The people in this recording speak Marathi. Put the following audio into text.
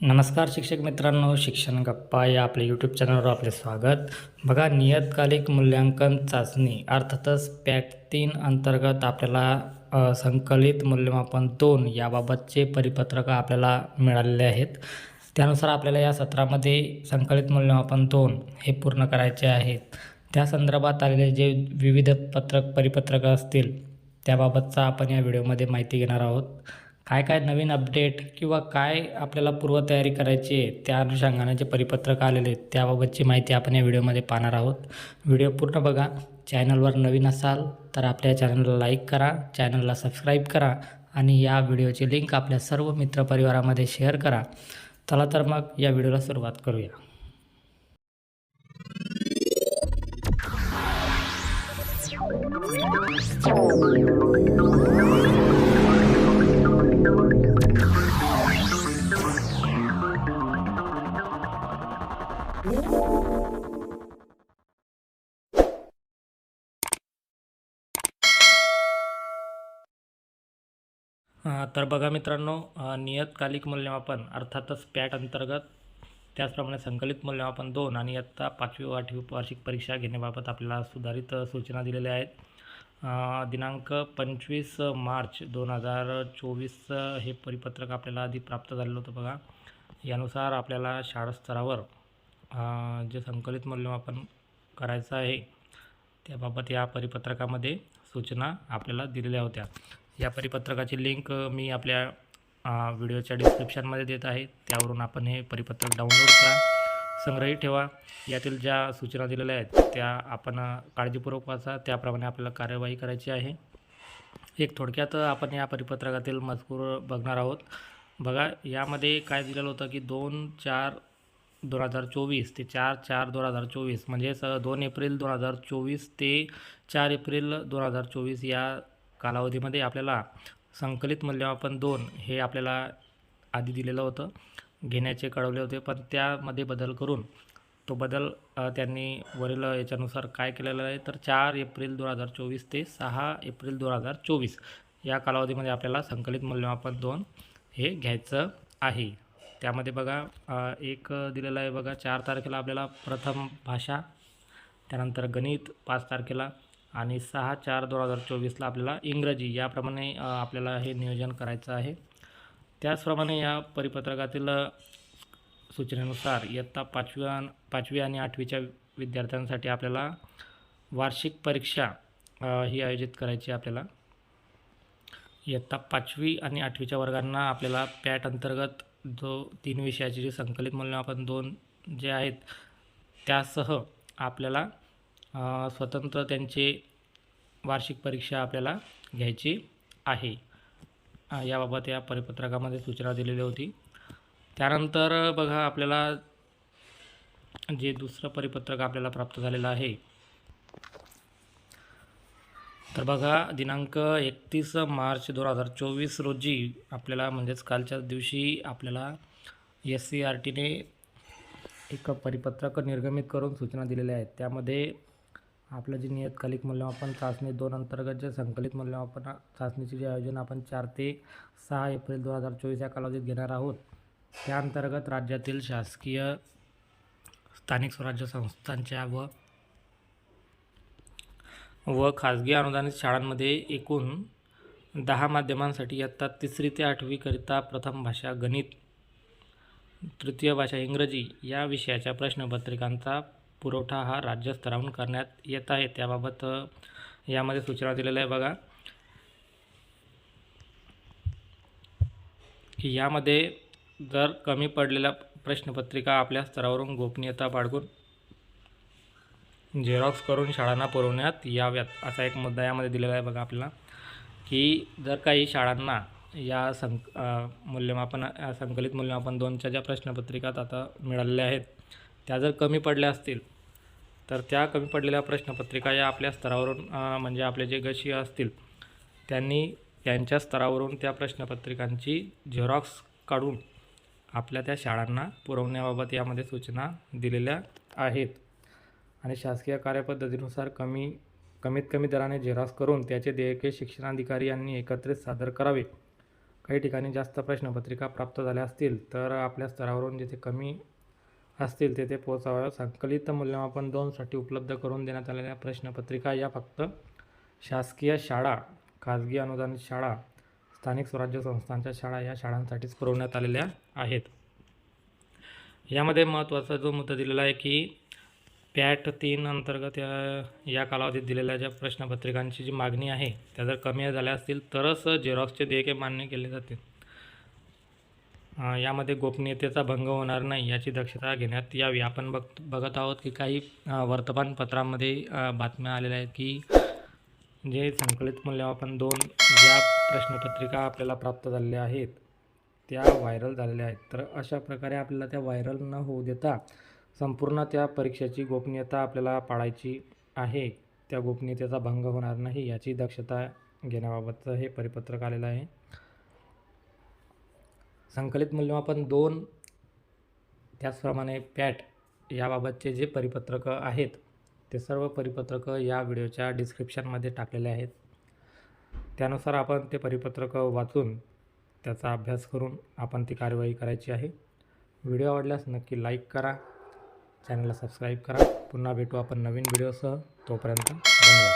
नमस्कार शिक्षक मित्रांनो शिक्षण गप्पा या आपल्या यूट्यूब चॅनलवर आपले स्वागत. बघा नियतकालिक मूल्यांकन चाचणी अर्थातच पॅट तीन अंतर्गत आपल्याला संकलित मूल्यमापन दोन याबाबतचे परिपत्रक आपल्याला मिळालेले आहेत. त्यानुसार आपल्याला या सत्रामध्ये संकलित मूल्यमापन दोन हे पूर्ण करायचे आहेत. त्या संदर्भात आलेले जे विविध पत्रक परिपत्रक असतील त्याबाबतचा आपण या व्हिडिओमध्ये माहिती घेणार आहोत. काय काय नवीन अपडेट किंवा काय आपल्याला पूर्वतयारी करायची आहे त्या अनुषंगाने जे परिपत्रक आलेले आहेत त्याबाबतची माहिती आपण या व्हिडिओमध्ये पाहणार आहोत. व्हिडिओ पूर्ण बघा. चॅनलवर नवीन असाल तर आपल्या चॅनलला लाईक करा चॅनलला सबस्क्राईब करा आणि या व्हिडिओची लिंक आपल्या सर्व मित्रपरिवारामध्ये शेअर करा. चला तर मग या व्हिडिओला सुरुवात करूया. तर बघा मित्रांनो नियतकालिक मूल्यमापन अर्थातच पॅट अंतर्गत त्याचप्रमाणे संकलित मूल्यमापन दोन आणि आत्ता पाचवी व आठवी वार्षिक परीक्षा घेण्याबाबत आपल्याला सुधारित सूचना दिलेल्या आहेत. दिनांक पंचवीस मार्च दोन हजार चोवीस हे परिपत्रक आपल्याला आधी प्राप्त झालेलं होतं बघा. यानुसार आपल्याला शाळा स्तरावर जे संकलित मूल्यमापन करायचं आहे त्याबाबत या परिपत्रकामध्ये सूचना आपल्याला दिलेल्या होत्या. या परिपत्रकाची लिंक मी आपल्या व्हिडिओच्या डिस्क्रिप्शनमध्ये देत आहे. त्यावरून आपण हे परिपत्रक डाउनलोड करा संग्रहित ठेवा. यातील ज्या सूचना दिलेल्या आहेत त्या आपण काळजीपूर्वक वाचा. त्याप्रमाणे आपल्याला कार्यवाही करायची आहे. एक थोडक्यात आपण या परिपत्रकातील मजकूर बघणार आहोत. बघा यामध्ये काय दिलेलं होतं की दोन चार दोन हजार चोवीस ते चार चार दोन हजार चोवीस म्हणजेच दोन एप्रिल दोन हजार चोवीस ते चार एप्रिल दोन हजार चोवीस या कालावधीमध्ये आपल्याला संकलित मूल्यमापन दोन हे आपल्याला आधी दिलेलं होतं घेण्याचे कळवले होते. पण त्यामध्ये बदल करून तो बदल त्यांनी वरील याच्यानुसार काय केलेलं आहे तर चार एप्रिल दोन हजार चोवीस ते सहा एप्रिल दोन हजार चोवीस या कालावधीमध्ये आपल्याला संकलित मूल्यमापन दोन हे घ्यायचं आहे. त्यामध्ये बघा एक दिलेलं आहे बघा चार तारखेला आपल्याला प्रथम भाषा त्यानंतर गणित पाच तारखेला आणि सहा चार दोन हजार चोवीसला आपल्याला इंग्रजी याप्रमाणे आपल्याला हे नियोजन करायचं आहे. त्याचप्रमाणे या परिपत्रकातील सूचनेनुसार इयत्ता पाचव्या पाचवी आणि आठवीच्या विद्यार्थ्यांसाठी आपल्याला वार्षिक परीक्षा ही आयोजित करायची आहे आपल्याला. इयत्ता पाचवी आणि आठवीच्या वर्गांना आपल्याला पॅट अंतर्गत जो तीन विषयाचे जे संकलित मूल्यमापन दोन जे आहेत त्यासह आपल्याला स्वतंत्र त्यांचे वार्षिक परीक्षा आपल्याला घ्यायची आहे. याबाबत या परिपत्रकामध्ये सूचना दिलेली होती. त्यानंतर बघा आपल्याला जे दुसरं परिपत्रक आपल्याला प्राप्त झालेलं आहे तर बघा दिनांक एकतीस मार्च दोन हजार चोवीस रोजी आपल्याला म्हणजेच कालच्या दिवशी आपल्याला एस सी आर टीने एक परिपत्रक निर्गमित करून सूचना दिलेल्या आहेत. त्यामध्ये आपलं जे नियतकालिक मूल्यमापन चाचणी दोन अंतर्गत जे संकलित मूल्यमापन चाचणीचे जे आयोजन आपण चार ते सहा एप्रिल दोन हजार चोवीस या कालावधीत घेणार आहोत. त्या अंतर्गत राज्यातील शासकीय स्थानिक स्वराज्य संस्थांच्या व व खाजगी अनुदानित शाळांमध्ये एकूण दहा माध्यमांसाठी इयत्ता तिसरी ते आठवीकरिता प्रथम भाषा गणित तृतीय भाषा इंग्रजी या विषयाच्या प्रश्नपत्रिकांचा पुरवठा हा राज्यस्तरावरून करण्यात येत आहे. त्याबाबत यामध्ये सूचना दिलेल्या आहे बघा. की यामध्ये जर कमी पडलेल्या प्रश्नपत्रिका आपल्या स्तरावरून गोपनीयता बाळगून झेरॉक्स करून शाळांना पुरवण्यात याव्यात असा एक मुद्दा यामध्ये दिलेला आहे बघा आपल्याला की जर काही शाळांना या सं मूल्यमापन संकलित मूल्यमापन दोनच्या ज्या प्रश्नपत्रिकात आता मिळालेल्या आहेत त्या जर कमी पडल्या असतील तर त्या कमी पडलेल्या प्रश्नपत्रिका या आपल्या स्तरावरून म्हणजे आपले जे गशी असतील त्यांनी त्यांच्या स्तरावरून त्या प्रश्नपत्रिकांची झेरॉक्स काढून आपल्या त्या शाळांना पुरवण्याबाबत यामध्ये सूचना दिलेल्या आहेत. आणि शासकीय कार्यपद्धतीनुसार कमी कमीत कमी दराने झेरॉक्स करून त्याचे देयके शिक्षणाधिकारी यांनी एकत्रित सादर करावे. काही ठिकाणी जास्त प्रश्नपत्रिका प्राप्त झाल्या असतील तर आपल्या स्तरावरून जिथे कमी असतील तेथे पोहोचाव्या संकलित मूल्यमापन दोनसाठी उपलब्ध करून देण्यात आलेल्या प्रश्नपत्रिका या फक्त शासकीय शाळा खाजगी अनुदानित शाळा स्थानिक स्वराज्य संस्थांच्या शाळा या शाळांसाठीच पुरवण्यात आलेल्या आहेत. यामध्ये महत्त्वाचा जो मुद्दा दिलेला आहे की पॅट तीन अंतर्गत या या कालावधीत दिलेल्या ज्या प्रश्नपत्रिकांची जी मागणी आहे त्या जर कमी झाल्या असतील तरच झेरॉक्सचे देयके मान्य केले जातील. यामध्ये गोपनीयतेचा भंग होणार नाही याची दक्षता घेण्यात यावी. आपण बघ बघत आहोत की काही वर्तमानपत्रांमध्ये बातम्या आलेल्या आहेत की जे संकलित मूल्यमापन दोन ज्या प्रश्नपत्रिका आपल्याला प्राप्त झालेल्या आहेत त्या व्हायरल झालेल्या आहेत. तर अशा प्रकारे आपल्याला त्या व्हायरल न होऊ देता संपूर्ण त्या परीक्षेची गोपनीयता आपल्याला पाळायची आहे. त्या गोपनीयतेचा भंग होणार नाही याची दक्षता घेण्याबाबतचं हे परिपत्रक आलेलं आहे. संकलित मूल्यमापन दोन त्याचप्रमाणे पॅट याबाबतचे जे परिपत्रकं आहेत ते सर्व परिपत्रकं या व्हिडिओच्या डिस्क्रिप्शनमध्ये टाकलेले आहेत. त्यानुसार आपण ते परिपत्रकं वाचून त्याचा अभ्यास करून आपण ती कार्यवाही करायची आहे. व्हिडिओ आवडल्यास नक्की लाईक करा. चॅनलला सबस्क्राईब करा. पुन्हा भेटू आपण नवीन व्हिडिओसह. तोपर्यंत धन्यवाद.